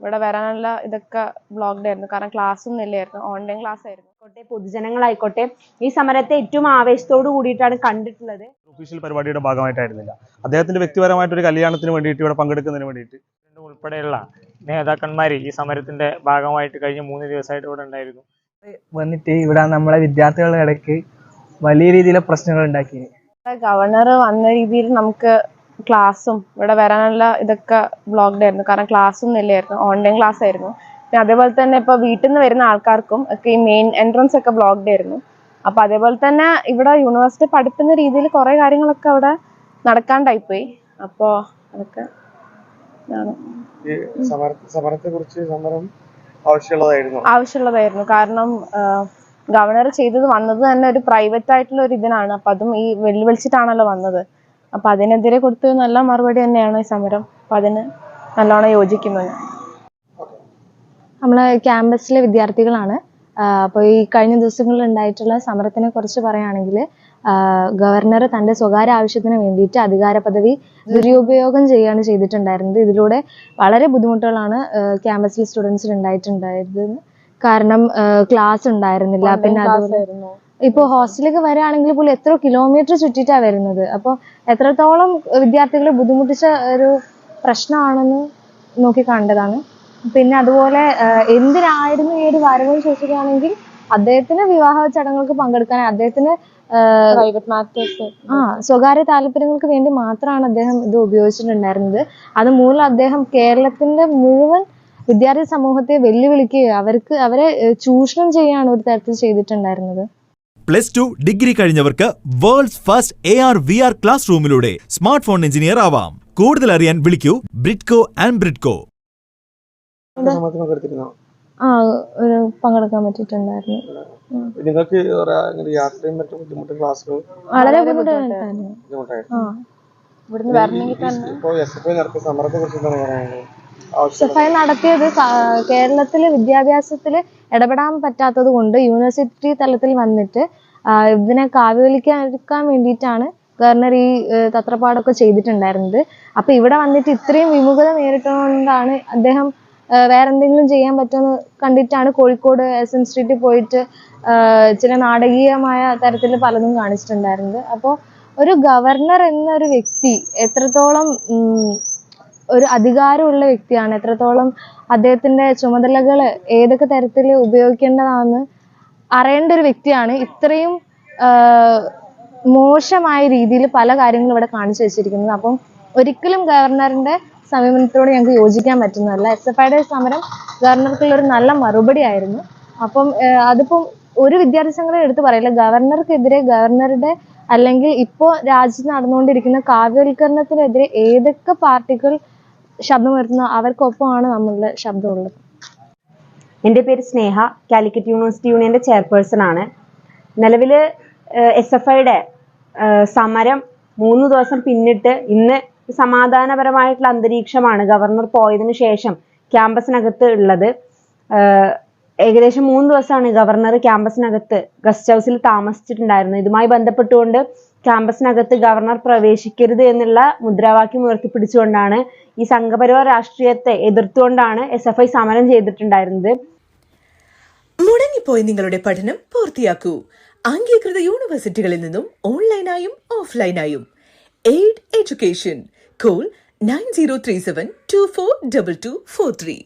ഇവിടെ വരാനുള്ള ഇതൊക്കെ ബ്ലോക്ക്ഡ് ആയിരുന്നു. കാരണം ക്ലാസ് ഒന്നും ഇല്ലായിരുന്നു. ഓൺലൈൻ ക്ലാസ് ആയിരുന്നു. ആയിക്കോട്ടെ പൊതുജനങ്ങളായിക്കോട്ടെ ഈ സമരത്തെ ഏറ്റവും ആവേശത്തോടു കൂടിയിട്ടാണ് കണ്ടിട്ടുള്ളത്. ഒഫീഷ്യൽ പരിപാടിയുടെ ഭാഗമായിട്ടായിരുന്നില്ല. അദ്ദേഹത്തിന്റെ വ്യക്തിപരമായിട്ട് ഒരു കല്യാണത്തിന് വേണ്ടിയിട്ട് ഇവിടെ പങ്കെടുക്കുന്നതിന് വേണ്ടിയിട്ട്. ഉൾപ്പെടെയുള്ള നേതാക്കന്മാർ ഈ സമരത്തിന്റെ ഭാഗമായിട്ട് കഴിഞ്ഞ മൂന്ന് ദിവസമായിട്ട് ഇവിടെ ഉണ്ടായിരുന്നു. വന്നിട്ട് ഇവിടെ നമ്മളെ വിദ്യാർത്ഥികളുടെ ഇടയ്ക്ക് വലിയ രീതിയിലെ പ്രശ്നങ്ങൾ ഉണ്ടാക്കി ഗവർണർ വന്ന രീതിയിൽ നമുക്ക് ക്ലാസ്സും ഇവിടെ വരാനുള്ള ഇതൊക്കെ ബ്ലോക്ക്ഡ് ആയിരുന്നു. കാരണം ക്ലാസ്സൊന്നും ഇല്ലായിരുന്നു. ഓൺലൈൻ ക്ലാസ് ആയിരുന്നു. പിന്നെ അതേപോലെ തന്നെ ഇപ്പൊ വീട്ടിൽ നിന്ന് വരുന്ന ആൾക്കാർക്കും ഒക്കെ ഈ മെയിൻ എൻട്രൻസ് ഒക്കെ ബ്ലോക്ക്ഡ് ആയിരുന്നു. അപ്പൊ അതേപോലെ തന്നെ ഇവിടെ യൂണിവേഴ്സിറ്റി പഠിക്കുന്ന രീതിയിൽ കുറെ കാര്യങ്ങളൊക്കെ അവിടെ നടക്കാണ്ടായി പോയി. അപ്പോ അതൊക്കെ ഇതാണ്. ഈ സമര സമരം ആവശ്യമുള്ളതായിരുന്നു. ആവശ്യമുള്ളതായിരുന്നു. കാരണം ഗവർണർ ചെയ്തത് വന്നത് തന്നെ ഒരു പ്രൈവറ്റ് ആയിട്ടുള്ള ഒരു ഇതിനാണ്. അപ്പൊ അതും ഈ വെല്ലുവിളിച്ചിട്ടാണല്ലോ വന്നത്. അപ്പൊ അതിനെതിരെ കൊടുത്ത നല്ല മറുപടി തന്നെയാണ് ഈ സമരം. അപ്പൊ അതിന് നല്ലോണം യോജിക്കുന്നു ഞാൻ നമ്മൾ ക്യാമ്പസിലെ വിദ്യാർത്ഥികളാണ്. അപ്പോൾ ഈ കഴിഞ്ഞ ദിവസങ്ങളിൽ ഉണ്ടായിട്ടുള്ള സമരത്തിനെ കുറിച്ച് പറയുകയാണെങ്കിൽ ഗവർണർ തന്റെ സ്വകാര്യ ആവശ്യത്തിന് വേണ്ടിയിട്ട് അധികാര പദവി ദുരുപയോഗം ചെയ്യുകയാണ് ചെയ്തിട്ടുണ്ടായിരുന്നത്. ഇതിലൂടെ വളരെ ബുദ്ധിമുട്ടുകളാണ് ക്യാമ്പസിൽ സ്റ്റുഡൻസിന് ഉണ്ടായിട്ടുണ്ടായിരുന്നത്. കാരണം ക്ലാസ് ഉണ്ടായിരുന്നില്ല. പിന്നെ അതുപോലെ ഇപ്പോൾ ഹോസ്റ്റലിലേക്ക് വരാണെങ്കിൽ പോലും എത്ര കിലോമീറ്റർ ചുറ്റിയിട്ടാണ് വരുന്നത്. അപ്പോൾ എത്രത്തോളം വിദ്യാർത്ഥികളെ ബുദ്ധിമുട്ടിച്ച ഒരു പ്രശ്നമാണെന്ന് നോക്കി കണ്ടതാണ്. പിന്നെ അതുപോലെ എന്തിനായിരുന്നു ഈ ഒരു വരവെന്ന് ചോദിക്കുകയാണെങ്കിൽ അദ്ദേഹത്തിന് വിവാഹ ചടങ്ങുകൾക്ക് പങ്കെടുക്കാൻ അദ്ദേഹത്തിന് ആഹ് പ്രൈവറ്റ് മാറ്റേഴ്സ് ആ സ്വകാര്യ താല്പര്യങ്ങൾക്ക് വേണ്ടി മാത്രമാണ് അദ്ദേഹം ഇത് ഉപയോഗിച്ചിട്ടുണ്ടായിരുന്നത്. അതുമൂലം അദ്ദേഹം കേരളത്തിന്റെ മുഴുവൻ വിദ്യാർത്ഥി സമൂഹത്തെ വെല്ലുവിളിക്കുകയും അവർക്ക് അവരെ ചൂഷണം ചെയ്യാണ് ഒരു തരത്തിൽ ചെയ്തിട്ടുണ്ടായിരുന്നത്. Plus two degree കഴിഞ്ഞവർക്ക് world's first A R V R class റൂമിലൂടെ smart phone engineer ആവാം. കൂടുതൽ അറിയാൻ വിളിക്കൂ ബ്രിഡ്കോ ആൻഡ് ബ്രിഡ്കോ. ആ ഒരു പങ്കെടുക്കാൻ പറ്റിയിട്ടുണ്ടായിരുന്നു. നിങ്ങൾക്ക് യാത്രയും മറ്റും ബുദ്ധിമുട്ട് ക്ലാസ്സുകൾ വളരെ ബുദ്ധിമുട്ടായിരുന്നു. ആ. ഇവിടുന്ന് വരണമെങ്കിൽ തന്നെ. ഇപ്പൊ എസ് എഫ് ഐ നടത്തിയ സമരത്തെ കുറിച്ച് എന്താണ് പറയാനുള്ളത്? എസ് എഫ് നടത്തിയത് കേരളത്തിൽ വിദ്യാഭ്യാസത്തിൽ ഇടപെടാൻ പറ്റാത്തത് കൊണ്ട് യൂണിവേഴ്സിറ്റി തലത്തിൽ വന്നിട്ട് ഇതിനെ കാവ്യവലിക്കാൻ വേണ്ടിയിട്ടാണ് ഗവർണർ ഈ തത്രപ്പാടൊക്കെ ചെയ്തിട്ടുണ്ടായിരുന്നത്. അപ്പൊ ഇവിടെ വന്നിട്ട് ഇത്രയും വിമുഖത നേരിട്ടുകൊണ്ടാണ് അദ്ദേഹം വേറെ എന്തെങ്കിലും ചെയ്യാൻ പറ്റുമെന്ന് കണ്ടിട്ടാണ് കോഴിക്കോട് എസ് എൻ സ്ട്രീറ്റിൽ പോയിട്ട് ചില നാടകീയമായ തരത്തിൽ പലതും കാണിച്ചിട്ടുണ്ടായിരുന്നത്. അപ്പോൾ ഒരു ഗവർണർ എന്നൊരു വ്യക്തി എത്രത്തോളം ഒരു അധികാരമുള്ള വ്യക്തിയാണ്. എത്രത്തോളം അദ്ദേഹത്തിന്റെ ചുമതലകൾ ഏതൊക്കെ തരത്തിൽ ഉപയോഗിക്കേണ്ടതാണെന്ന് അറിയേണ്ട ഒരു വ്യക്തിയാണ്. ഇത്രയും മോശമായ രീതിയിൽ പല കാര്യങ്ങളും ഇവിടെ കാണിച്ചു വെച്ചിരിക്കുന്നത്. അപ്പം ഒരിക്കലും ഗവർണറിന്റെ സമീപനത്തോട് ഞങ്ങൾക്ക് യോജിക്കാൻ പറ്റുന്നതല്ല. എസ് എഫ് ഐയുടെ സമരം ഗവർണർക്കുള്ള ഒരു നല്ല മറുപടി ആയിരുന്നു. അപ്പം അതിപ്പം ഒരു വിദ്യാർത്ഥി സംഘടന എടുത്ത് പറയില്ല. ഗവർണർക്കെതിരെ ഗവർണറുടെ അല്ലെങ്കിൽ ഇപ്പോൾ രാജ്യത്ത് നടന്നുകൊണ്ടിരിക്കുന്ന കാവ്യവൽക്കരണത്തിനെതിരെ ഏതൊക്കെ പാർട്ടികൾ ശബ്ദമുയർത്തുന്നു അവർക്കൊപ്പമാണ് നമ്മളുടെ ശബ്ദമുള്ളത്. എന്റെ പേര് സ്നേഹ കാലിക്കറ്റ് യൂണിവേഴ്സിറ്റി യൂണിയന്റെ ചെയർപേഴ്സൺ ആണ്. നിലവിൽ എസ് എഫ് ഐയുടെ സമരം മൂന്ന് ദിവസം പിന്നിട്ട് ഇന്ന് സമാധാനപരമായിട്ടുള്ള അന്തരീക്ഷമാണ് ഗവർണർ പോയതിനു ശേഷം ക്യാമ്പസിനകത്ത് ഉള്ളത്. ഏകദേശം മൂന്ന് ദിവസമാണ് ഗവർണർ ക്യാമ്പസിനകത്ത് ഗസ്റ്റ് ഹൗസിൽ താമസിച്ചിട്ടുണ്ടായിരുന്നത്. ഇതുമായി ബന്ധപ്പെട്ടുകൊണ്ട് ക്യാമ്പസിനകത്ത് ഗവർണർ പ്രവേശിക്കരുത് എന്നുള്ള മുദ്രാവാക്യം ഉയർത്തിപ്പിടിച്ചുകൊണ്ടാണ് ഈ സംഘപരിവാർ രാഷ്ട്രീയത്തെ എതിർത്തുകൊണ്ടാണ് എസ് എഫ് ഐ സമരം ചെയ്തിട്ടുണ്ടായിരുന്നത്. മുടങ്ങിപ്പോയ നിങ്ങളുടെ പഠനം പൂർത്തിയാക്കൂ. അംഗീകൃത യൂണിവേഴ്സിറ്റികളിൽ നിന്നും ഓൺലൈനായും ഓഫ്ലൈനായും. Aid education. Call nine zero three seven two four double two four three.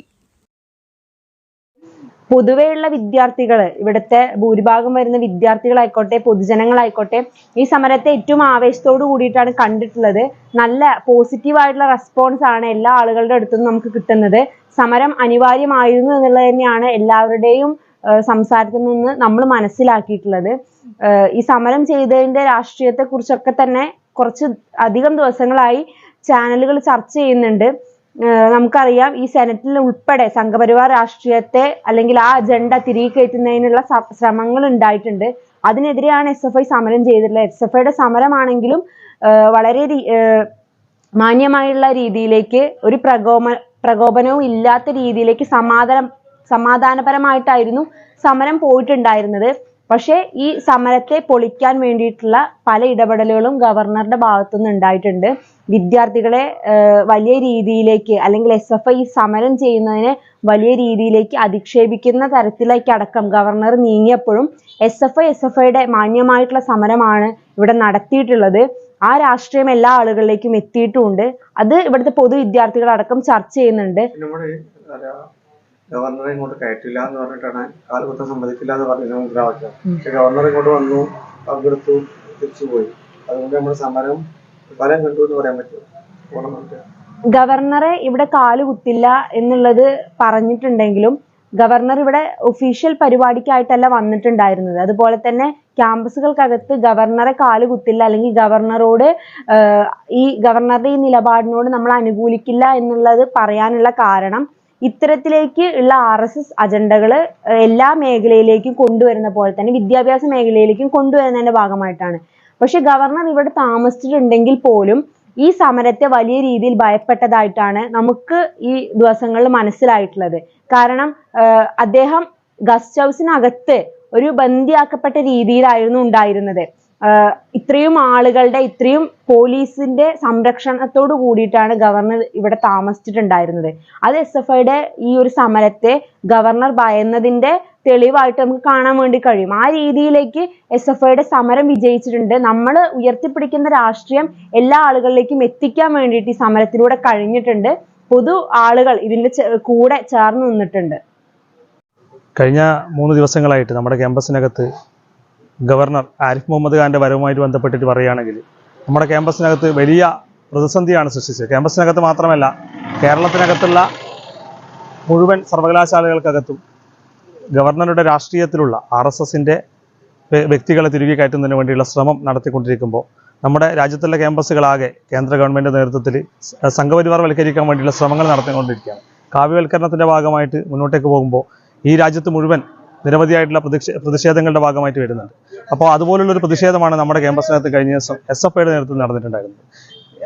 പൊതുവെയുള്ള വിദ്യാർത്ഥികൾ ഇവിടുത്തെ ഭൂരിഭാഗം വരുന്ന വിദ്യാർത്ഥികളായിക്കോട്ടെ പൊതുജനങ്ങളായിക്കോട്ടെ ഈ സമരത്തെ ഏറ്റവും ആവേശത്തോടു കൂടിയിട്ടാണ് കണ്ടിട്ടുള്ളത്. നല്ല പോസിറ്റീവ് ആയിട്ടുള്ള റെസ്പോൺസ് ആണ് എല്ലാ ആളുകളുടെ അടുത്തും നമുക്ക് കിട്ടുന്നത്. സമരം അനിവാര്യമായിരുന്നു എന്നുള്ളത് തന്നെയാണ് എല്ലാവരുടെയും സംസാരത്തിൽ നിന്ന് നമ്മൾ മനസ്സിലാക്കിയിട്ടുള്ളത്. ഈ സമരം ചെയ്തതിന്റെ രാഷ്ട്രീയത്തെ കുറിച്ചൊക്കെ തന്നെ കുറച്ച് അധികം ദിവസങ്ങളായി ചാനലുകൾ ചർച്ച ചെയ്യുന്നുണ്ട്. നമുക്കറിയാം ഈ സെനറ്റിൽ ഉൾപ്പെടെ സംഘപരിവാർ രാഷ്ട്രീയത്തെ അല്ലെങ്കിൽ ആ അജണ്ട തിരികെ കയറ്റുന്നതിനുള്ള ശ്രമങ്ങൾ ഉണ്ടായിട്ടുണ്ട്. അതിനെതിരെയാണ് എസ് എഫ് ഐ സമരം ചെയ്തിട്ടുള്ളത്. എസ് എഫ് ഐയുടെ സമരമാണെങ്കിലും വളരെ മാന്യമായുള്ള രീതിയിലേക്ക് ഒരു പ്രകോപ പ്രകോപനവും ഇല്ലാത്ത രീതിയിലേക്ക് സമാധാനം സമാധാനപരമായിട്ടായിരുന്നു സമരം പോയിട്ടുണ്ടായിരുന്നത്. പക്ഷേ ഈ സമരത്തെ പൊളിക്കാൻ വേണ്ടിയിട്ടുള്ള പല ഇടപെടലുകളും ഗവർണറുടെ ഭാഗത്തുനിന്ന് ഉണ്ടായിട്ടുണ്ട്. വിദ്യാർത്ഥികളെ വലിയ രീതിയിലേക്ക് അല്ലെങ്കിൽ എസ് എഫ് ഐ സമരം ചെയ്യുന്നതിനെ വലിയ രീതിയിലേക്ക് അധിക്ഷേപിക്കുന്ന തരത്തിലേക്ക് അടക്കം governor നീങ്ങിയപ്പോഴും S F I S F ഐയുടെ മാന്യമായിട്ടുള്ള സമരമാണ് ഇവിടെ നടത്തിയിട്ടുള്ളത്. ആ രാഷ്ട്രീയം എല്ലാ ആളുകളിലേക്കും എത്തിയിട്ടുമുണ്ട് അത് ഇവിടുത്തെ പൊതു വിദ്യാർത്ഥികളടക്കം ചർച്ച ചെയ്യുന്നുണ്ട്. ഗവർണറെ ഇങ്ങോട്ട് കയറ്റില്ല എന്ന് പറഞ്ഞിട്ടാണ് കാലുകുത്തം സമ്മതിക്കില്ല എന്ന് പറഞ്ഞ മുദ്രാവാക്യം പക്ഷെ ഗവർണർ ഇങ്ങോട്ട് വന്നു പങ്കെടുത്തു തിരിച്ചുപോയി അതുകൊണ്ട് നമ്മുടെ സമരം ഫലം കണ്ടു എന്ന് പറയാൻ പറ്റും ഗവർണറെ ഇവിടെ കാലുകുത്തില്ല എന്നുള്ളത് പറഞ്ഞിട്ടുണ്ടെങ്കിലും ഗവർണർ ഇവിടെ ഒഫീഷ്യൽ പരിപാടിക്കായിട്ടല്ല വന്നിട്ടുണ്ടായിരുന്നത്. അതുപോലെ തന്നെ ക്യാമ്പസുകൾക്കകത്ത് ഗവർണറെ കാലുകുത്തില്ല അല്ലെങ്കിൽ ഗവർണറോട് ഈ ഗവർണറുടെ ഈ നിലപാടിനോട് നമ്മൾ അനുകൂലിക്കില്ല എന്നുള്ളത് പറയാനുള്ള കാരണം ഇത്തരത്തിലേക്ക് ഉള്ള ആർ എസ് എസ് അജണ്ടകൾ എല്ലാ മേഖലയിലേക്കും കൊണ്ടുവരുന്ന പോലെ തന്നെ വിദ്യാഭ്യാസ മേഖലയിലേക്കും കൊണ്ടുവരുന്നതിന്റെ ഭാഗമായിട്ടാണ്. പക്ഷെ ഗവർണർ ഇവിടെ താമസിച്ചിട്ടുണ്ടെങ്കിൽ പോലും ഈ സമരത്തെ വലിയ രീതിയിൽ ഭയപ്പെട്ടതായിട്ടാണ് നമുക്ക് ഈ ദിവസങ്ങളിൽ മനസ്സിലായിട്ടുള്ളത്. കാരണം അദ്ദേഹം ഗസ്റ്റ് ഹൗസിനകത്ത് ഒരു ബന്ദിയാക്കപ്പെട്ട രീതിയിലായിരുന്നു ഉണ്ടായിരുന്നത്. ഇത്രയും ആളുകളുടെ ഇത്രയും പോലീസിന്റെ സംരക്ഷണത്തോട് കൂടിയിട്ടാണ് ഗവർണർ ഇവിടെ താമസിച്ചിട്ടുണ്ടായിരുന്നത്. അത് എസ് എഫ് ഐയുടെ ഈ ഒരു സമരത്തെ ഗവർണർ ഭയന്നതിന്റെ തെളിവായിട്ട് നമുക്ക് കാണാൻ വേണ്ടി കഴിയും. ആ രീതിയിലേക്ക് എസ് എഫ് ഐയുടെ സമരം വിജയിച്ചിട്ടുണ്ട്. നമ്മൾ ഉയർത്തിപ്പിടിക്കുന്ന രാഷ്ട്രീയം എല്ലാ ആളുകളിലേക്കും എത്തിക്കാൻ വേണ്ടിയിട്ട് ഈ സമരത്തിലൂടെ കഴിഞ്ഞിട്ടുണ്ട്. പൊതു ആളുകൾ ഇതിന്റെ കൂടെ ചേർന്ന് നിന്നിട്ടുണ്ട്. കഴിഞ്ഞ മൂന്ന് ദിവസങ്ങളായിട്ട് നമ്മുടെ ക്യാമ്പസിനകത്ത് ഗവർണർ ആരിഫ് മുഹമ്മദ് ഖാന്റെ വരവുമായിട്ട് ബന്ധപ്പെട്ടിട്ട് പറയുകയാണെങ്കിൽ നമ്മുടെ ക്യാമ്പസിനകത്ത് വലിയ പ്രതിസന്ധിയാണ് സൃഷ്ടിച്ചത്. ക്യാമ്പസിനകത്ത് മാത്രമല്ല കേരളത്തിനകത്തുള്ള മുഴുവൻ സർവകലാശാലകൾക്കകത്തും ഗവർണറുടെ രാഷ്ട്രീയത്തിലുള്ള ആർ എസ് എസിന്റെ വ്യക്തികളെ തിരികെ കയറ്റുന്നതിന് വേണ്ടിയുള്ള ശ്രമം നടത്തിക്കൊണ്ടിരിക്കുമ്പോൾ നമ്മുടെ രാജ്യത്തുള്ള ക്യാമ്പസുകളാകെ കേന്ദ്ര ഗവൺമെന്റ് നേതൃത്വത്തിൽ സംഘപരിവാർ വൽക്കരിക്കാൻ വേണ്ടിയുള്ള ശ്രമങ്ങൾ നടത്തിക്കൊണ്ടിരിക്കുകയാണ്. കാവ്യവൽക്കരണത്തിന്റെ ഭാഗമായിട്ട് മുന്നോട്ടേക്ക് പോകുമ്പോൾ ഈ രാജ്യത്ത് മുഴുവൻ നിരവധിയായിട്ടുള്ള പ്രതിഷേ പ്രതിഷേധങ്ങളുടെ ഭാഗമായിട്ട് വരുന്നുണ്ട്. അപ്പോൾ അതുപോലുള്ള ഒരു പ്രതിഷേധമാണ് നമ്മുടെ ക്യാമ്പസിനകത്ത് കഴിഞ്ഞ ദിവസം എസ് എഫ് ഐയുടെ നേതൃത്വത്തിൽ നടന്നിട്ടുണ്ടായിരുന്നത്.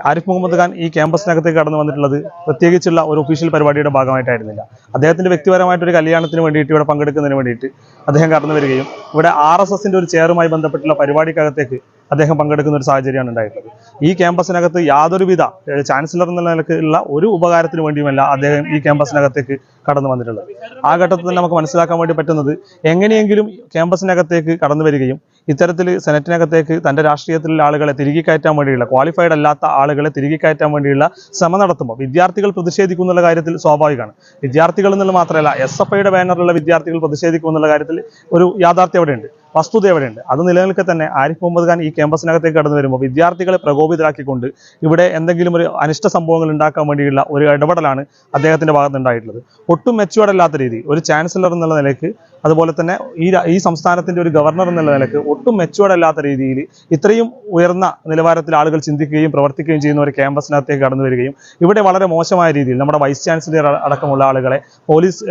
ആരിഫ് മുഹമ്മദ് ഖാൻ ഈ ക്യാമ്പസിനകത്തേക്ക് കടന്നു വന്നിട്ടുള്ളത് പ്രത്യേകിച്ചുള്ള ഒരു ഒഫീഷ്യൽ പരിപാടിയുടെ ഭാഗമായിട്ടായിരുന്നില്ല. അദ്ദേഹത്തിന്റെ വ്യക്തിപരമായിട്ടൊരു കല്യാണത്തിന് വേണ്ടിയിട്ട് ഇവിടെ പങ്കെടുക്കുന്നതിന് വേണ്ടിയിട്ട് അദ്ദേഹം കടന്നു വരികയും ഇവിടെ ആർ എസ് എസിന്റെ ഒരു ചെയറുമായി ബന്ധപ്പെട്ടുള്ള പരിപാടിക്കകത്തേക്ക് അദ്ദേഹം പങ്കെടുക്കുന്ന ഒരു സാഹചര്യമാണ് ഉണ്ടായിട്ടുള്ളത്. ഈ ക്യാമ്പസിനകത്ത് യാതൊരുവിധ ചാൻസലർ എന്ന നിലക്കുള്ള ഒരു ഉപകാരത്തിന് വേണ്ടിയുമല്ല അദ്ദേഹം ഈ ക്യാമ്പസിനകത്തേക്ക് കടന്നു വന്നിട്ടുള്ളത്. ആ ഘട്ടത്തിൽ തന്നെ നമുക്ക് മനസ്സിലാക്കാൻ വേണ്ടി പറ്റുന്നത് എങ്ങനെയെങ്കിലും ക്യാമ്പസിനകത്തേക്ക് കടന്നു വരികയും ഇത്തരത്തിൽ സെനറ്റിനകത്തേക്ക് തന്റെ രാഷ്ട്രീയത്തിലുള്ള ആളുകളെ തിരികെ കയറ്റാൻ വേണ്ടിയുള്ള ക്വാളിഫൈഡ് അല്ലാത്ത ആളുകളെ തിരികെ കയറ്റാൻ വേണ്ടിയുള്ള ശ്രമം നടത്തുമ്പോൾ വിദ്യാർത്ഥികൾ പ്രതിഷേധിക്കും എന്നുള്ള കാര്യത്തിൽ സ്വാഭാവികമാണ്. വിദ്യാർത്ഥികൾ എന്നുള്ള മാത്രമല്ല എസ് എഫ് ഐയുടെ ബാനറിലുള്ള വിദ്യാർത്ഥികൾ പ്രതിഷേധിക്കും എന്നുള്ള കാര്യത്തിൽ ഒരു യാഥാർത്ഥ്യം അവിടെയുണ്ട്. വസ്തുത അത് നിലനിൽക്കെ തന്നെ ആരിഫ് മുഹമ്മദ് ഖാൻ ഈ ക്യാമ്പസിനകത്തേക്ക് കടന്നു വരുമ്പോൾ വിദ്യാർത്ഥികളെ പ്രകോപിതരാക്കിക്കൊണ്ട് ഇവിടെ എന്തെങ്കിലും ഒരു അനിഷ്ട സംഭവങ്ങൾ ഉണ്ടാക്കാൻ വേണ്ടിയുള്ള ഒരു ഇടപെടലാണ് അദ്ദേഹത്തിന്റെ ഭാഗത്ത് ഉണ്ടായിട്ടുള്ളത് ഒട്ടും മെച്ചുവടല്ലാത്ത രീതി ഒരു ചാൻസലർ എന്നുള്ള നിലയ്ക്ക് അതുപോലെ തന്നെ ഈ ഈ സംസ്ഥാനത്തിന്റെ ഒരു ഗവർണർ എന്നുള്ള നിലയ്ക്ക് ഒട്ടും മെച്ചുവടല്ലാത്ത രീതിയിൽ ഇത്രയും ഉയർന്ന നിലവാരത്തിൽ ആളുകൾ ചിന്തിക്കുകയും പ്രവർത്തിക്കുകയും ചെയ്യുന്ന ഒരു ക്യാമ്പസിനകത്തേക്ക് കടന്നു വരികയും ഇവിടെ വളരെ മോശമായ രീതിയിൽ നമ്മുടെ വൈസ് ചാൻസലർ അടക്കമുള്ള ആളുകളെ പോലീസ്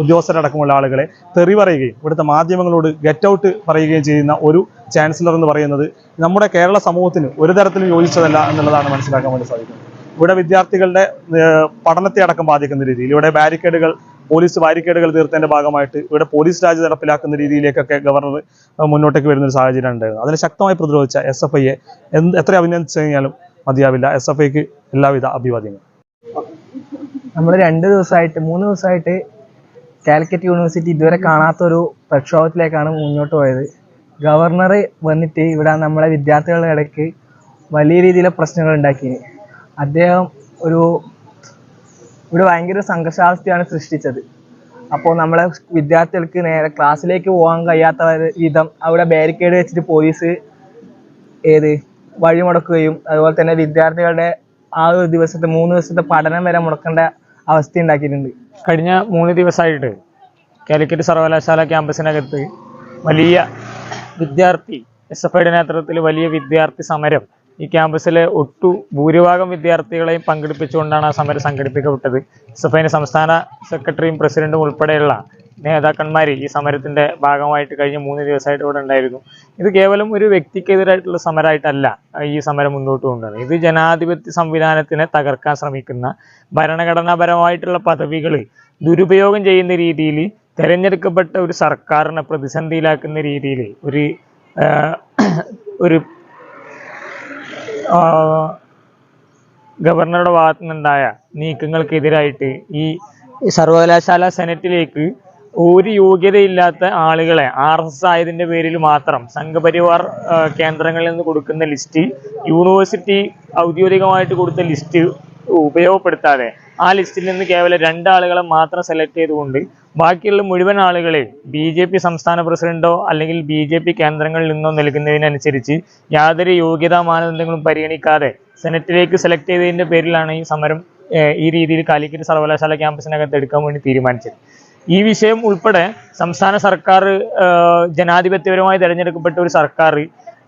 ഉദ്യോഗസ്ഥരടക്കമുള്ള ആളുകളെ തെറിവറയുകയും ഇവിടുത്തെ മാധ്യമങ്ങളോട് ഗെറ്റ് ഔട്ട് പറയുകയും ചെയ്യുന്ന ഒരു ചാൻസലർ എന്ന് പറയുന്നത് നമ്മുടെ കേരള സമൂഹത്തിന് ഒരു തരത്തിലും യോജിച്ചതല്ല എന്നുള്ളതാണ് മനസ്സിലാക്കാൻ വേണ്ടി സാധിക്കുന്നത്. ഇവിടെ വിദ്യാർത്ഥികളുടെ പഠനത്തെ അടക്കം ബാധിക്കുന്ന രീതിയിൽ ഇവിടെ ബാരിക്കേഡുകൾ പോലീസ് ബാരിക്കേഡുകൾ തീർത്തതിന്റെ ഭാഗമായിട്ട് ഇവിടെ പോലീസ് രാജ് നടപ്പിലാക്കുന്ന രീതിയിലേക്കൊക്കെ ഗവർണർ മുന്നോട്ടേക്ക് വരുന്ന ഒരു സാഹചര്യം ഉണ്ടായിരുന്നു അതിനെ ശക്തമായി പ്രതിരോധിച്ച എസ് എഫ് ഐയെ എന്ത് എത്ര അഭിനന്ദിച്ചു കഴിഞ്ഞാലും മതിയാവില്ല. എസ് എഫ് ഐക്ക് എല്ലാവിധ അഭിവാദ്യങ്ങളും. നമ്മൾ രണ്ട് ദിവസമായിട്ട് മൂന്ന് ദിവസമായിട്ട് കാലിക്കറ്റ് യൂണിവേഴ്സിറ്റി ഇതുവരെ കാണാത്ത ഒരു പ്രക്ഷോഭത്തിലേക്കാണ് മുന്നോട്ട് പോയത്. ഗവർണർ വന്നിട്ട് ഇവിടെ നമ്മളെ വിദ്യാർത്ഥികളുടെ ഇടയ്ക്ക് വലിയ രീതിയിലെ പ്രശ്നങ്ങൾ ഉണ്ടാക്കി. അദ്ദേഹം ഒരു ഇവിടെ ഭയങ്കര സംഘർഷാവസ്ഥയാണ് സൃഷ്ടിച്ചത്. അപ്പോൾ നമ്മളെ വിദ്യാർത്ഥികൾക്ക് നേരെ ക്ലാസ്സിലേക്ക് പോകാൻ കഴിയാത്ത വിധം അവിടെ ബാരിക്കേഡ് വെച്ചിട്ട് പോലീസ് ഏത് വഴിമുടക്കുകയും അതുപോലെ തന്നെ വിദ്യാർത്ഥികളുടെ ആ ഒരു ദിവസത്തെ മൂന്ന് ദിവസത്തെ പഠനം വരെ മുടക്കേണ്ട അവസ്ഥ ഉണ്ടാക്കിയിട്ടുണ്ട് കഴിഞ്ഞ മൂന്ന് ദിവസമായിട്ട് കാലിക്കറ്റ് സർവകലാശാല ക്യാമ്പസിനകത്ത് വലിയ വിദ്യാർത്ഥി എസ് എഫ് ഐയുടെ നേതൃത്വത്തിൽ വലിയ വിദ്യാർത്ഥി സമരം. ഈ ക്യാമ്പസിലെ ഒട്ടു ഭൂരിഭാഗം വിദ്യാർത്ഥികളെയും പങ്കെടുപ്പിച്ചുകൊണ്ടാണ് ആ സമരം സംഘടിപ്പിക്കപ്പെട്ടത്. എസ് എഫ് ഐന്റെ സംസ്ഥാന സെക്രട്ടറിയും പ്രസിഡന്റും ഉൾപ്പെടെയുള്ള നേതാക്കന്മാർ ഈ സമരത്തിന്റെ ഭാഗമായിട്ട് കഴിഞ്ഞ മൂന്ന് ദിവസമായിട്ട് ഇവിടെ ഉണ്ടായിരുന്നു. ഇത് കേവലം ഒരു വ്യക്തിക്കെതിരായിട്ടുള്ള സമരമായിട്ടല്ല ഈ സമരം മുന്നോട്ട് കൊണ്ടുവന്നത്. ഇത് ജനാധിപത്യ സംവിധാനത്തിനെ തകർക്കാൻ ശ്രമിക്കുന്ന ഭരണഘടനാപരമായിട്ടുള്ള പദവികൾ ദുരുപയോഗം ചെയ്യുന്ന രീതിയിൽ തെരഞ്ഞെടുക്കപ്പെട്ട ഒരു സർക്കാരിനെ പ്രതിസന്ധിയിലാക്കുന്ന രീതിയിൽ ഒരു ഒരു ഗവർണറുടെ ഭാഗത്തുനിന്നുണ്ടായ നീക്കങ്ങൾക്കെതിരായിട്ട് ഈ സർവകലാശാല സെനറ്റിലേക്ക് ഒരു യോഗ്യതയില്ലാത്ത ആളുകളെ ആർ എസ് ആയതിന്റെ പേരിൽ മാത്രം സംഘപരിവാർ കേന്ദ്രങ്ങളിൽ നിന്ന് കൊടുക്കുന്ന ലിസ്റ്റ് യൂണിവേഴ്സിറ്റി ഔദ്യോഗികമായിട്ട് കൊടുത്ത ലിസ്റ്റ് ഉപയോഗപ്പെടുത്താതെ ആ ലിസ്റ്റിൽ നിന്ന് കേവലം രണ്ടാളുകളെ മാത്രം സെലക്ട് ചെയ്തുകൊണ്ട് ബാക്കിയുള്ള മുഴുവൻ ആളുകളെ ബി ജെ പി സംസ്ഥാന പ്രസിഡന്റോ അല്ലെങ്കിൽ ബി ജെ പി കേന്ദ്രങ്ങളിൽ നിന്നോ നൽകുന്നതിനനുസരിച്ച് യാതൊരു യോഗ്യതാ മാനദണ്ഡങ്ങളും പരിഗണിക്കാതെ സെനറ്റിലേക്ക് സെലക്ട് ചെയ്തതിന്റെ പേരിലാണ് ഈ സമരം ഈ രീതിയിൽ കാലിക്കറ്റ് സർവകലാശാല ക്യാമ്പസിനകത്ത് എടുക്കാൻ വേണ്ടി തീരുമാനിച്ചത്. ഈ വിഷയം ഉൾപ്പെടെ സംസ്ഥാന സർക്കാർ ജനാധിപത്യപരമായി തെരഞ്ഞെടുക്കപ്പെട്ട ഒരു സർക്കാർ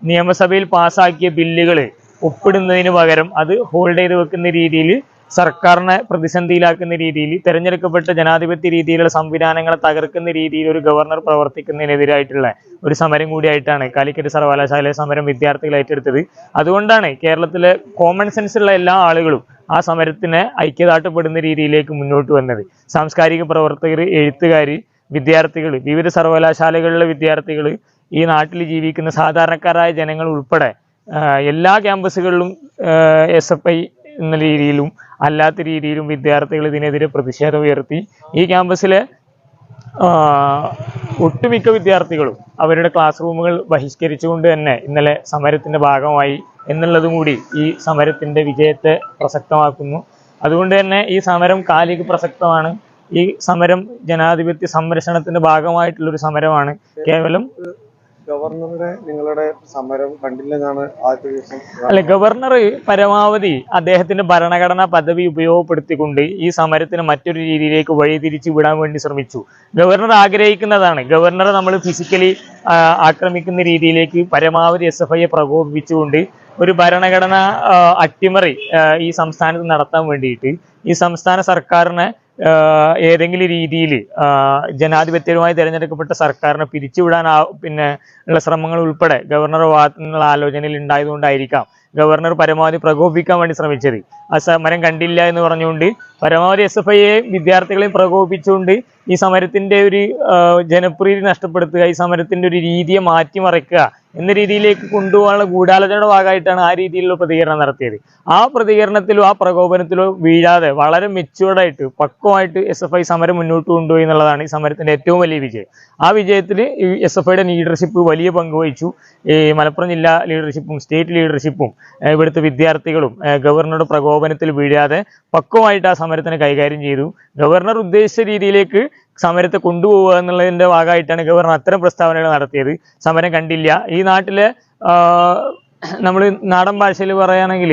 നിയമസഭയിൽ പാസാക്കിയ ബില്ലുകൾ ഒപ്പിടുന്നതിന് പകരം അത് ഹോൾഡ് ചെയ്ത് വെക്കുന്ന രീതിയിൽ സർക്കാരിനെ പ്രതിസന്ധിയിലാക്കുന്ന രീതിയിൽ തിരഞ്ഞെടുക്കപ്പെട്ട ജനാധിപത്യ രീതിയിലുള്ള സംവിധാനങ്ങളെ തകർക്കുന്ന രീതിയിൽ ഒരു ഗവർണർ പ്രവർത്തിക്കുന്നതിനെതിരായിട്ടുള്ള ഒരു സമരം കൂടിയായിട്ടാണ് കാലിക്കറ്റ് സർവകലാശാലയിലെ സമരം വിദ്യാർത്ഥികൾ ഏറ്റെടുത്തത്. അതുകൊണ്ടാണ് കേരളത്തിലെ കോമൺ സെൻസ് ഉള്ള എല്ലാ ആളുകളും ആ സമരത്തിന് ഐക്യദാട്ടപ്പെടുന്ന രീതിയിലേക്ക് മുന്നോട്ട് വന്നത്. സാംസ്കാരിക പ്രവർത്തകർ എഴുത്തുകാർ വിദ്യാർത്ഥികൾ വിവിധ സർവകലാശാലകളിലെ വിദ്യാർത്ഥികൾ ഈ നാട്ടിൽ ജീവിക്കുന്ന സാധാരണക്കാരായ ജനങ്ങൾ ഉൾപ്പെടെ എല്ലാ ക്യാമ്പസുകളിലും എസ് എഫ് ഐ എന്ന രീതിയിലും അല്ലാത്ത രീതിയിലും വിദ്യാർത്ഥികൾ ഇതിനെതിരെ പ്രതിഷേധം ഉയർത്തി. ഈ ക്യാമ്പസിലെ ഒട്ടുമിക്ക വിദ്യാർത്ഥികളും അവരുടെ ക്ലാസ് റൂമുകൾ ബഹിഷ്കരിച്ചുകൊണ്ട് തന്നെ ഇന്നലെ സമരത്തിന്റെ ഭാഗമായി എന്നുള്ളതും കൂടി ഈ സമരത്തിന്റെ വിജയത്തെ പ്രസക്തമാക്കുന്നു. അതുകൊണ്ട് തന്നെ ഈ സമരം കാലിക പ്രസക്തമാണ്. ഈ സമരം ജനാധിപത്യ സംരക്ഷണത്തിന്റെ ഭാഗമായിട്ടുള്ള ഒരു സമരമാണ്. കേവലം ഗവർണറുടെ നിങ്ങളുടെ സമരം കണ്ടില്ലെന്നാണ് ആദ്യത്തെ ദിവസം അല്ല ഗവർണർ പരമാവധി അദ്ദേഹത്തിന്റെ ഭരണഘടനാ പദവി ഉപയോഗപ്പെടുത്തിക്കൊണ്ട് ഈ സമരത്തിന് മറ്റൊരു രീതിയിലേക്ക് വഴിതിരിച്ചു വിടാൻ വേണ്ടി ശ്രമിച്ചു. ഗവർണർ ആഗ്രഹിക്കുന്നതാണ്. ഗവർണറെ നമ്മൾ ഫിസിക്കലി ആക്രമിക്കുന്ന രീതിയിലേക്ക് പരമാവധി എസ് എഫ് ഐയെ പ്രകോപിപ്പിച്ചുകൊണ്ട് ഒരു ഭരണഘടന അട്ടിമറി ഈ സംസ്ഥാനത്ത് നടത്താൻ വേണ്ടിയിട്ട് ഈ സംസ്ഥാന സർക്കാരിനെ ഏതെങ്കിലും രീതിയിൽ ജനാധിപത്യപരമായി തിരഞ്ഞെടുക്കപ്പെട്ട സർക്കാരിനെ പിരിച്ചുവിടാൻ പിന്നെ ഉള്ള ശ്രമങ്ങൾ ഉൾപ്പെടെ ഗവർണറുടെ ഭാഗത്തു നിന്നുള്ള ആലോചനയിൽ ഉണ്ടായതുകൊണ്ടായിരിക്കാം ഗവർണർ പരമാവധി പ്രകോപിക്കാൻ വേണ്ടി ശ്രമിച്ചത്. ആ സമരം കണ്ടില്ല എന്ന് പറഞ്ഞുകൊണ്ട് പരമാവധി എസ് എഫ് ഐയെ വിദ്യാർത്ഥികളെയും പ്രകോപിപ്പിച്ചുകൊണ്ട് ഈ സമരത്തിന്റെ ഒരു ജനപ്രീതി നഷ്ടപ്പെടുത്തുക ഈ സമരത്തിന്റെ ഒരു രീതിയെ മാറ്റിമറിക്കുക എന്ന രീതിയിലേക്ക് കൊണ്ടുപോകാനുള്ള ഗൂഢാലോചനയുടെ ഭാഗമായിട്ടാണ് ആ രീതിയിലുള്ള പ്രതികരണം നടത്തിയത്. ആ പ്രതികരണത്തിലോ ആ പ്രകോപനത്തിലോ വീഴാതെ വളരെ മെച്ചുവേർഡായിട്ട് പക്വമായിട്ട് എസ് എഫ് ഐ സമരം മുന്നോട്ട് കൊണ്ടുപോയി എന്നുള്ളതാണ് ഈ സമരത്തിന്റെ ഏറ്റവും വലിയ വിജയം. ആ വിജയത്തിൽ ഈ എസ് എഫ് ഐയുടെ ലീഡർഷിപ്പ് വലിയ പങ്ക് വഹിച്ചു. ഈ മലപ്പുറം ജില്ലാ ലീഡർഷിപ്പും സ്റ്റേറ്റ് ലീഡർഷിപ്പും ഇവിടുത്തെ വിദ്യാർത്ഥികളും ഗവർണറുടെ പ്രകോപനത്തിൽ വീഴാതെ പക്വമായിട്ട് ആ സമരത്തിനെ കൈകാര്യം ചെയ്തു. ഗവർണർ ഉദ്ദേശിച്ച രീതിയിലേക്ക് സമരത്തെ കൊണ്ടുപോവുക എന്നുള്ളതിന്റെ ഭാഗമായിട്ടാണ് ഗവർണർ അത്തരം പ്രസ്താവനകൾ നടത്തിയത്. സമരം കണ്ടില്ല. ഈ നാട്ടിലെ നമ്മൾ നാടൻ ഭാഷയിൽ പറയുകയാണെങ്കിൽ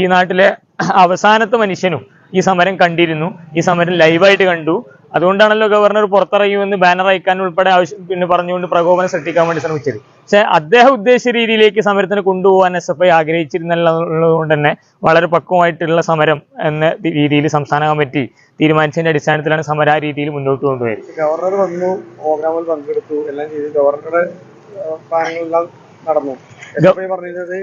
ഈ നാട്ടിലെ അവസാനത്തെ മനുഷ്യനും ഈ സമരം കണ്ടിരുന്നു. ഈ സമരം ലൈവായിട്ട് കണ്ടു. അതുകൊണ്ടാണല്ലോ ഗവർണർ പുറത്തിറങ്ങിയുമെന്ന് ബാനർ അയക്കാൻ ഉൾപ്പെടെ ആവശ്യം പിന്നെ പറഞ്ഞുകൊണ്ട് പ്രകോപനം സൃഷ്ടിക്കാൻ വേണ്ടി ശ്രമിച്ചത്. പക്ഷെ അദ്ദേഹം ഉദ്ദേശിച്ച രീതിയിലേക്ക് സമരത്തിന് കൊണ്ടുപോകാൻ എസ് എഫ് ഐ ആഗ്രഹിച്ചിരുന്നുള്ളതുകൊണ്ട് തന്നെ വളരെ പക്വമായിട്ടുള്ള സമരം എന്ന രീതിയിൽ സംസ്ഥാന കമ്മിറ്റി തീരുമാനിച്ചതിന്റെ അടിസ്ഥാനത്തിലാണ് സമര ആ രീതിയിൽ മുന്നോട്ട് കൊണ്ടുപോയത്. ഗവർണർ വന്നു പ്രോഗ്രാമിൽ പങ്കെടുത്തു എല്ലാം ചെയ്തു. ഗവർണറുടെ നടന്നു. പറഞ്ഞത് പറഞ്ഞിരുന്നത്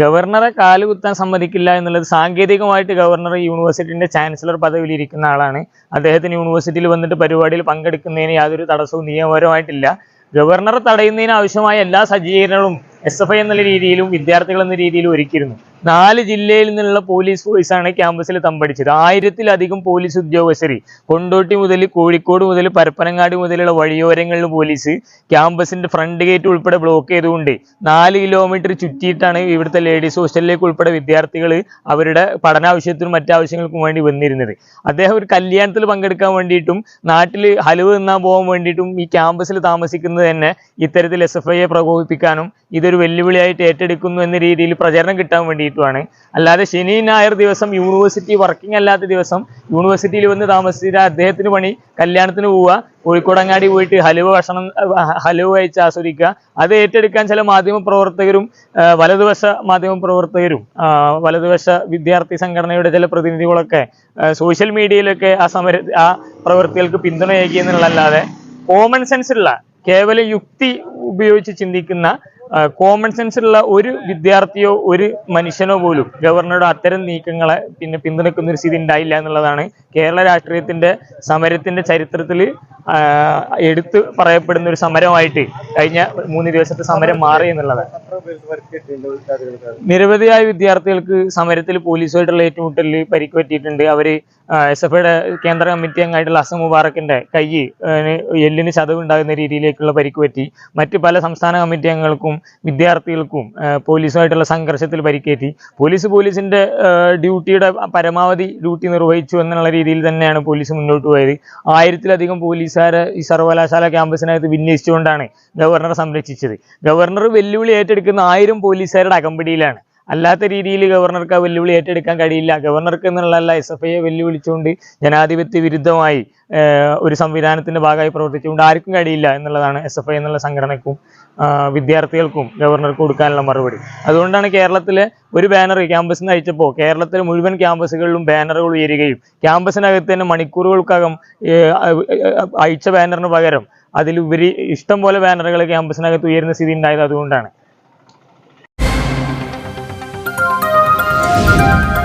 ഗവർണറെ കാലുകുത്താൻ സമ്മതിക്കില്ല എന്നുള്ളത് സാങ്കേതികമായിട്ട് ഗവർണർ യൂണിവേഴ്സിറ്റിന്റെ ചാൻസലർ പദവിയിൽ ഇരിക്കുന്ന ആളാണ്. അദ്ദേഹത്തിന് യൂണിവേഴ്സിറ്റിയിൽ വന്നിട്ട് പരിപാടിയിൽ പങ്കെടുക്കുന്നതിന് യാതൊരു തടസ്സവും നിയമപരമായിട്ടില്ല. ഗവർണറെ തടയുന്നതിന് ആവശ്യമായ എല്ലാ സജ്ജീകരണങ്ങളും എസ് എഫ് ഐ എന്നുള്ള രീതിയിലും വിദ്യാർത്ഥികൾ എന്ന രീതിയിലും ഒരുക്കിയിരുന്നു. നാല് ജില്ലയിൽ നിന്നുള്ള പോലീസ് ഫോഴ്സാണ് ക്യാമ്പസിൽ തമ്പടിച്ചത്. ആയിരത്തിലധികം പോലീസ് ഉദ്യോഗസ്ഥർ കൊണ്ടോട്ടി മുതൽ കോഴിക്കോട് മുതൽ പരപ്പനങ്ങാടി മുതലുള്ള വഴിയോരങ്ങളിൽ പോലീസ് ക്യാമ്പസിന്റെ ഫ്രണ്ട് ഗേറ്റ് ഉൾപ്പെടെ ബ്ലോക്ക് ചെയ്തുകൊണ്ട് നാല് കിലോമീറ്റർ ചുറ്റിയിട്ടാണ് ഇവിടുത്തെ ലേഡീസ് ഹോസ്റ്റലിലേക്ക് ഉൾപ്പെടെ വിദ്യാർത്ഥികൾ അവരുടെ പഠനാവശ്യത്തിനും മറ്റാവശ്യങ്ങൾക്കും വേണ്ടി വന്നിരുന്നത്. അദ്ദേഹം ഒരു കല്യാണത്തിൽ പങ്കെടുക്കാൻ വേണ്ടിയിട്ടും നാട്ടിൽ ഹലുവ തിന്നാൻ പോകാൻ വേണ്ടിയിട്ടും ഈ ക്യാമ്പസിൽ താമസിക്കുന്നത് തന്നെ ഇത്തരത്തിൽ എസ് എഫ് ഐയെ പ്രകോപിപ്പിക്കാനും ഇതൊരു വെല്ലുവിളിയായിട്ട് ഏറ്റെടുക്കുന്നു എന്ന രീതിയിൽ പ്രചരണം കിട്ടാൻ വേണ്ടിയിട്ടുമാണ് അല്ലാതെ ശനി ഞായർ ദിവസം യൂണിവേഴ്സിറ്റി വർക്കിംഗ് അല്ലാത്ത ദിവസം യൂണിവേഴ്സിറ്റിയിൽ വന്ന് താമസിച്ചിട്ട് അദ്ദേഹത്തിന് പണി കല്യാണത്തിന് പോവുക കോഴിക്കോടങ്ങാടി പോയിട്ട് ഹലുവ ഭക്ഷണം ഹലുവ കഴിച്ച് ആസ്വദിക്കുക. അത് ഏറ്റെടുക്കാൻ ചില മാധ്യമ പ്രവർത്തകരും വലതുവശ മാധ്യമ പ്രവർത്തകരും വലതുവശ വിദ്യാർത്ഥി സംഘടനയുടെ ചില പ്രതിനിധികളൊക്കെ സോഷ്യൽ മീഡിയയിലൊക്കെ ആ സമര ആ പ്രവൃത്തികൾക്ക് പിന്തുണയേകി എന്നുള്ളതല്ലാതെ കോമൺ സെൻസ് ഉള്ള കേവല യുക്തി ഉപയോഗിച്ച് ചിന്തിക്കുന്ന കോമൺ സെൻസ് ഉള്ള ഒരു വിദ്യാർത്ഥിയോ ഒരു മനുഷ്യനോ പോലും ഗവർണറുടെ അത്തരം നീക്കങ്ങളെ പിന്നെ പിന്തുണക്കുന്ന ഒരു സ്ഥിതി ഉണ്ടായില്ല എന്നുള്ളതാണ് കേരള രാഷ്ട്രീയത്തിന്റെ സമരത്തിന്റെ ചരിത്രത്തിൽ എടുത്തു പറയപ്പെടുന്ന ഒരു സമരമായിട്ട് കഴിഞ്ഞ മൂന്ന് ദിവസത്തെ സമരം മാറി എന്നുള്ളതാണ് നിരവധിയായ വിദ്യാർത്ഥികൾക്ക് സമരത്തിൽ പോലീസുമായിട്ടുള്ള ഏറ്റുമുട്ടലിൽ പരിക്ക് പറ്റിയിട്ടുണ്ട് അവർ എസ് എഫ് ഐയുടെ കേന്ദ്ര കമ്മിറ്റി അംഗമായിട്ടുള്ള അസം മുബാറക്കിന്റെ കൈ എല്ലിന് ചതവ് ഉണ്ടാകുന്ന രീതിയിലേക്കുള്ള പരിക്ക് പറ്റി മറ്റ് പല സംസ്ഥാന കമ്മിറ്റി അംഗങ്ങൾക്കും വിദ്യാർത്ഥികൾക്കും പോലീസുമായിട്ടുള്ള സംഘർഷത്തിൽ പരിക്കേറ്റി. പോലീസ് പോലീസിന്റെ ഏഹ്, ഡ്യൂട്ടിയുടെ പരമാവധി ഡ്യൂട്ടി നിർവഹിച്ചു എന്നുള്ള രീതിയിൽ തന്നെയാണ് പോലീസ് മുന്നോട്ട് പോയത്. ആയിരത്തിലധികം പോലീസുകാരെ ഈ സർവകലാശാല ക്യാമ്പസിനകത്ത് വിന്യസിച്ചുകൊണ്ടാണ് ഗവർണർ സംരക്ഷിച്ചത്. ഗവർണർ വെല്ലുവിളി ഏറ്റെടുക്കുന്ന ആയിരം പോലീസുകാരുടെ അകമ്പടിയിലാണ്. അല്ലാത്ത രീതിയിൽ ഗവർണർക്ക് ആ വെല്ലുവിളി ഏറ്റെടുക്കാൻ കഴിയില്ല. ഗവർണർക്ക് എന്നുള്ളതല്ല എസ് എഫ് ഐയെ വെല്ലുവിളിച്ചുകൊണ്ട് ജനാധിപത്യ വിരുദ്ധമായി ഒരു സംവിധാനത്തിന്റെ ഭാഗമായി പ്രവർത്തിച്ചുകൊണ്ട് ആർക്കും കഴിയില്ല എന്നുള്ളതാണ് എസ് എഫ് ഐ എന്നുള്ള സംഘടനക്കും വിദ്യാർത്ഥികൾക്കും ഗവർണർക്ക് കൊടുക്കാനുള്ള മറുപടി. അതുകൊണ്ടാണ് കേരളത്തിലെ ഒരു ബാനർ ക്യാമ്പസിൽ നിന്ന് അയച്ചപ്പോൾ കേരളത്തിലെ മുഴുവൻ ക്യാമ്പസുകളിലും ബാനറുകൾ ഉയരുകയും ക്യാമ്പസിനകത്ത് തന്നെ മണിക്കൂറുകൾക്കകം അയച്ച ബാനറിന് പകരം അതിലുപരി ഇഷ്ടം പോലെ ബാനറുകൾ ക്യാമ്പസിനകത്ത് ഉയരുന്ന സ്ഥിതി ഉണ്ടായത് അതുകൊണ്ടാണ്. Thank you.